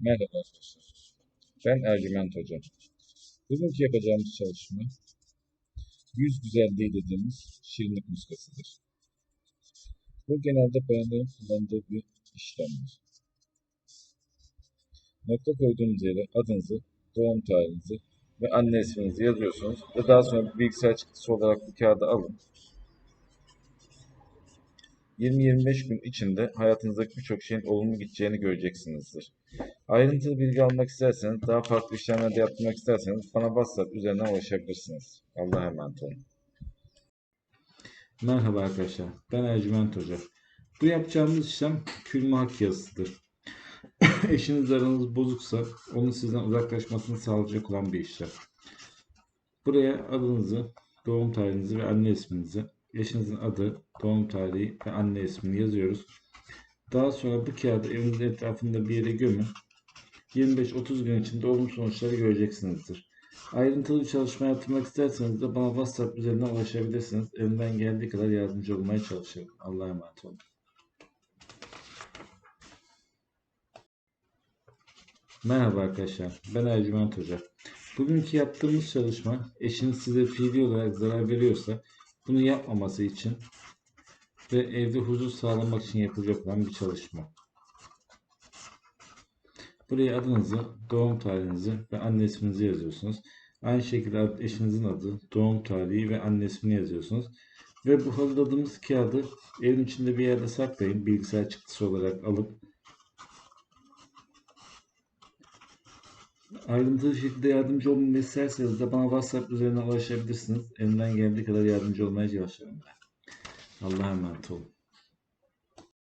Merhaba. Ben Ercüment Hoca. Bugünkü yapacağımız çalışma yüz güzelliği dediğimiz şirinlik muskasıdır. Bu genelde bayanların kullandığı bir işlemdir. Nokta koyduğunuz yere adınızı, doğum tarihinizi ve anne isminizi yazıyorsunuz ve daha sonra bir bilgisayar çıktısı olarak bu kağıdı alın. 20-25 gün içinde hayatınızdaki birçok şeyin olumlu gideceğini göreceksinizdir. Ayrıntılı bilgi almak isterseniz, daha farklı işlemler de yaptırmak isterseniz bana WhatsApp üzerinden ulaşabilirsiniz. Allah'a emanet olun. Merhaba arkadaşlar, ben Ercüment Hoca. Bu yapacağımız işlem külme hak yazısıdır. Eşinizle aranız bozuksa onun sizden uzaklaşmasını sağlayacak olan bir işlem. Buraya adınızı, doğum tarihinizi ve anne isminizi, eşinizin adı, doğum tarihi ve anne ismini yazıyoruz. Daha sonra bu kağıdı evinizin etrafında bir yere gömün. 25-30 gün içinde olumlu sonuçları göreceksinizdir. Ayrıntılı bir çalışma yaptırmak isterseniz de bana WhatsApp üzerinden ulaşabilirsiniz. Elimden geldiği kadar yardımcı olmaya çalışırım. Allah'a emanet olun. Merhaba arkadaşlar, ben Ercüment Hoca. Bugünkü yaptığımız çalışma eşiniz size fiili olarak zarar veriyorsa bunu yapmaması için ve evde huzur sağlamak için yapılacak olan bir çalışma. Buraya adınızı, doğum tarihinizi ve anne isminizi yazıyorsunuz. Aynı şekilde eşinizin adı, doğum tarihi ve anne ismini yazıyorsunuz. Ve bu hazırladığımız kağıdı evin içinde bir yerde saklayın. Bilgisayar çıktısı olarak alıp ayrıntılı şekilde yardımcı olmamı isterseniz de bana WhatsApp üzerinden ulaşabilirsiniz. Elimden geldiği kadar yardımcı olmaya çalışıyorum ben. Allah'a emanet olun.